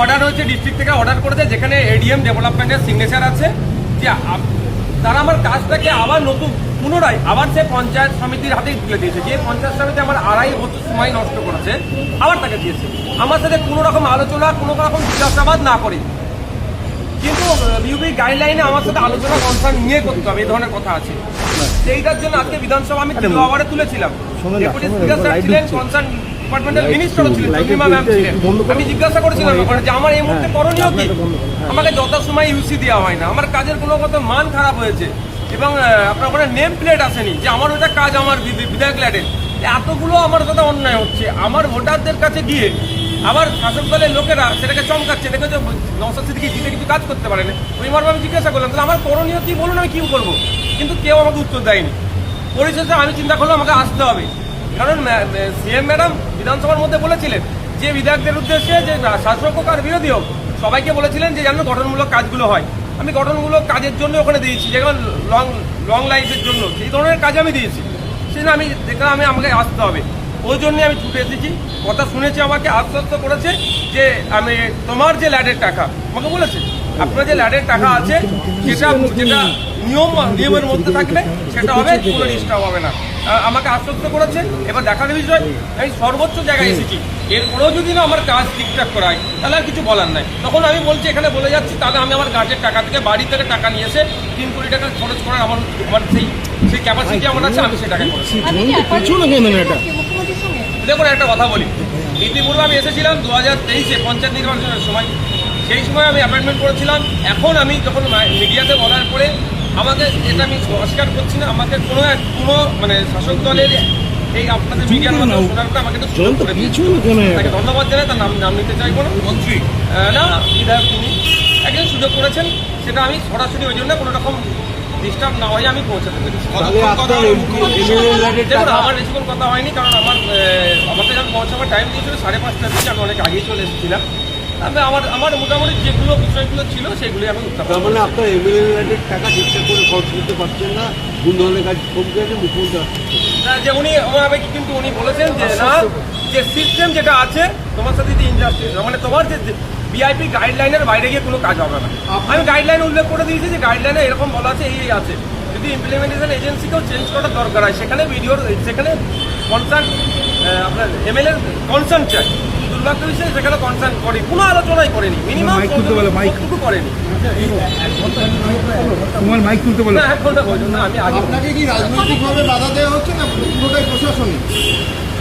Order হয়েছে district থেকে order করেছে যেখানে এডিএম ডেভেলপমেন্টের সিগনেচার আছে। যে তারা আমার কাজটাকে আবার নতুন পুনরায় আবার সে পঞ্চায়েত সমিতির হাতেই তুলে দিয়েছে। যে পঞ্চায়েত সমিতি আমার আড়াই বছর সময় নষ্ট করেছে আবার তাকে দিয়েছে। আমার সাথে কোনো রকম আলোচনা কোনো রকম জিজ্ঞাসাবাদ না করে। কিন্তু বিউপি গাইডলাইনে আমার সাথে আলোচনা কনসার্ন নিয়ে করতে হবে এই ধরনের কথা আছে। সেইটার জন্য আজকে বিধানসভা আমি তিন আওয়ারে তুলেছিলাম। কনসার্ন ডিপার্টমেন্টের মিনিস্টারও ছিলেন চন্দ্রিমা ম্যাম ছিলেন। আমি জিজ্ঞাসা করেছিলাম ওখানে যে আমার এই মুহূর্তে হ্যাঁ, করণীয় কি। আমাকে যত সময় ইউসি দেওয়া হয় না। আমার কাজের কোনো মান খারাপ হয়েছে। এবং আপনার ওখানে নেম প্লেট আসেনি যে আমার ওটা কাজ আমার বিধায়ক ল্যাডের এতগুলো আমার সাথে অন্যায় হচ্ছে। আমার ভোটারদের কাছে গিয়ে আবার শাসক দলের লোকেরা সেটাকে চমকাচ্ছে দেখে যে নওসাদ সিদ্দিকি জিতে কিছু কাজ করতে পারে না ওই মর্মে আমি জিজ্ঞাসা করলাম তাহলে আমার করণীয় কি বলুন আমি কি করব? কিন্তু কেউ আমাকে উত্তর দেয়নি। পরিশেষে আমি চিন্তা করলাম আমাকে আসতে হবে। কারণ সিএম ম্যাডাম বিধানসভার মধ্যে বলেছিলেন যে বিধায়কদের উদ্দেশ্যে যে শাসক আর বিরোধী হোক, সবাইকে বলেছিলেন যে যেন গঠনমূলক কাজগুলো হয়। আমি গঠনমূলক কাজের জন্য ওখানে দিয়েছি যেমন লং লং লাইফের জন্য, সেই ধরনের কাজ আমি দিয়েছি। সেজন্য আমি দেখলাম আমি আমাকে আসতে হবে। ওই জন্যে আমি ছুটে এসেছি। কথা শুনেছি আমাকে আশ্বস্ত করেছে যে আমি তোমার যে ল্যাডের টাকা, আমাকে বলেছে। আপনার যে ল্যাডের টাকা আছে যেটা যেটা নিয়ম নিয়মের মধ্যে থাকবে সেটা হবে কোনো ডিস্টার্ব হবে না। আমাকে আশ্বস্ত করেছে এবার দেখার বিষয় আমি সর্বোচ্চ জায়গায় এসেছি। এরপরেও যদি না আমার কাজ ঠিকঠাক করায় তাহলে আর কিছু বলার নাই। তখন আমি বলছি এখানে বলে যাচ্ছি তাহলে আমি আমার গাছের টাকা থেকে বাড়ি থেকে টাকা নিয়ে এসে তিন কোটি টাকা খরচ করার আমার আমার সেই সেই ক্যাপাসিটি আমার আছে আমি করেছি এটা? মুখ্যমন্ত্রীর সঙ্গে? দেখুন একটা কথা বলি। ইতিপূর্বে আমি এসেছিলাম দু হাজার তেইশে পঞ্চায়েত নির্বাচনের সময়। সেই সময় আমি অ্যাপয়েন্টমেন্ট করেছিলাম। এখন আমি যখন মিডিয়াতে বলার পরে আমাকে এটা আমি অস্বীকার করছি না আমাকে কোনো এক কোনো মানে শাসক দলের এই আপনাদের মিডিয়ার মাধ্যমে শোনার পরে আমাকে তো সুযোগ করে দিয়েছে। কিছু তাকে ধন্যবাদ জানাই তার নাম নাম নিতে চাইব না। মন্ত্রী। না বিধায়ক তিনি। একজন সুযোগ করেছেন সেটা আমি সরাসরি ওই জন্য কোনো রকম ডিস্টার্ব না হয়ে আমি পৌঁছাতে পেরেছি। দেখুন আমার বেশিক্ষণ কথা হয়নি কারণ আমার আহ, আমাকে যখন পৌঁছাবার টাইম দিয়েছিল সাড়ে পাঁচটার দিকে আমি অনেক আগেই চলে এসেছিলাম। তবে আমার আমার মোটামুটি যেগুলো বিষয়গুলো ছিল সেগুলি আমি তার মানে আপনার এমএলএ টাকা ঠিকঠাক করে খরচ করতে পারছেন না কোন ধরনের কাজ কমকে আছে মুখ্যমন্ত্রী না, যে উনি ওভাবে কিন্তু উনি বলেছেন যে না যে সিস্টেম যেটা আছে তোমার সাথে যে ইনজাস্টিস মানে তোমার যে ভিআইপি গাইডলাইনের বাইরে গিয়ে কোনো কাজ হবে না। আমি গাইডলাইন উল্লেখ করে দিয়েছি যে গাইডলাইনে এরকম বলা আছে এই আছে। যদি ইমপ্লিমেন্টেশন এজেন্সিকেও চেঞ্জ করার দরকার হয় সেখানে ভিডিওর সেখানে কনসার্ন আপনার এমএলএ কনসার্ন চাই। সেখানে কনসার্ন করে কোনো আলোচনাই করেনি। মিনিমাম করেনি। তোমার মাইক তুলতে বলো। না এখন না বলুন না আমি আগে আপনাকে কি রাজনৈতিকভাবে বাধা দেওয়া হচ্ছে না পুরোটাই প্রশাসনিক?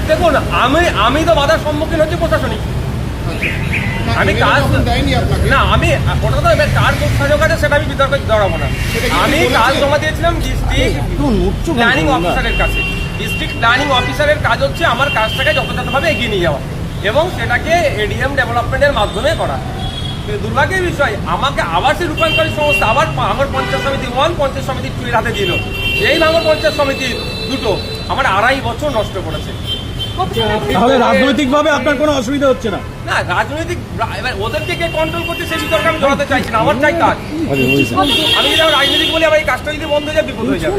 দেখুন আমি আমি তো বাধার সম্মুখীন হচ্ছি প্রশাসনিক। আমি কাজ- না আমি ওটা তো এবার কার সুযোগ আছে সেটা আমি বিতর্কে জড়াবো না। আমি কাজ জমা দিয়েছিলাম ডিস্ট্রিক্ট একটু উচ্চ গান প্ল্যানিং অফিসারের কাছে। ডিস্ট্রিক্ট প্ল্যানিং অফিসারের কাজ হচ্ছে আমার কাজটাকে যথাযথভাবে এগিয়ে নিয়ে যাওয়া। এবং সেটাকে এডিএম ডেভেলপমেন্টের মাধ্যমে করা। কিন্তু দুর্ভাগ্যের বিষয় আমাকে আবার সেই রূপান্তরী সংস্থা আবার আমার পঞ্চায়েত সমিতি ওয়ান পঞ্চায়েত সমিতি টু এর হাতে দিল। এই ভাঙর পঞ্চায়েত সমিতি দুটো আমার আড়াই বছর নষ্ট করেছে। তাহলে রাজনৈতিকভাবে আপনার কোনো অসুবিধা হচ্ছে না? না রাজনৈতিক এবার ওদেরকে কে কন্ট্রোল করছে সেই বিতর্কে আমি জড়াতে চাইছি না। আমার চাই কাজ। আমি যদি আমার রাজনীতি বলি আমার এই কাজটা যদি বন্ধ হয়ে যায় বিপদ হয়ে যাবে।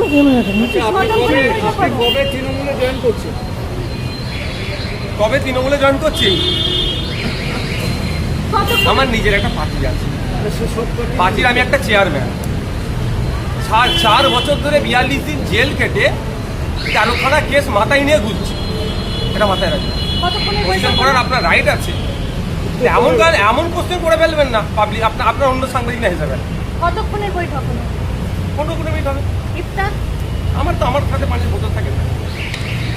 কবে তৃণমূলে জয়েন করছে কবে তৃণমূলে জয়েন করছি? আমার নিজের একটা পার্টি আছে। পার্টির আমি একটা চেয়ারম্যান চার চার বছর ধরে বিয়াল্লিশ দিন জেল কেটে তেরোখানা কেস মাথায় নিয়ে ঘুরছি। এটা মাথায় রাখবেন। কোশ্চেন করার আপনার রাইট আছে। এমন এমন কোশ্চেন করে ফেলবেন না। পাবলিক আপনার আপনার অন্য সাংবাদিক না হিসাবে। কতক্ষণের বৈঠক পনেরো কুড়ি মিনিট হবে। ইফতার? আমার তো আমার সাথে পানির বোতল থাকে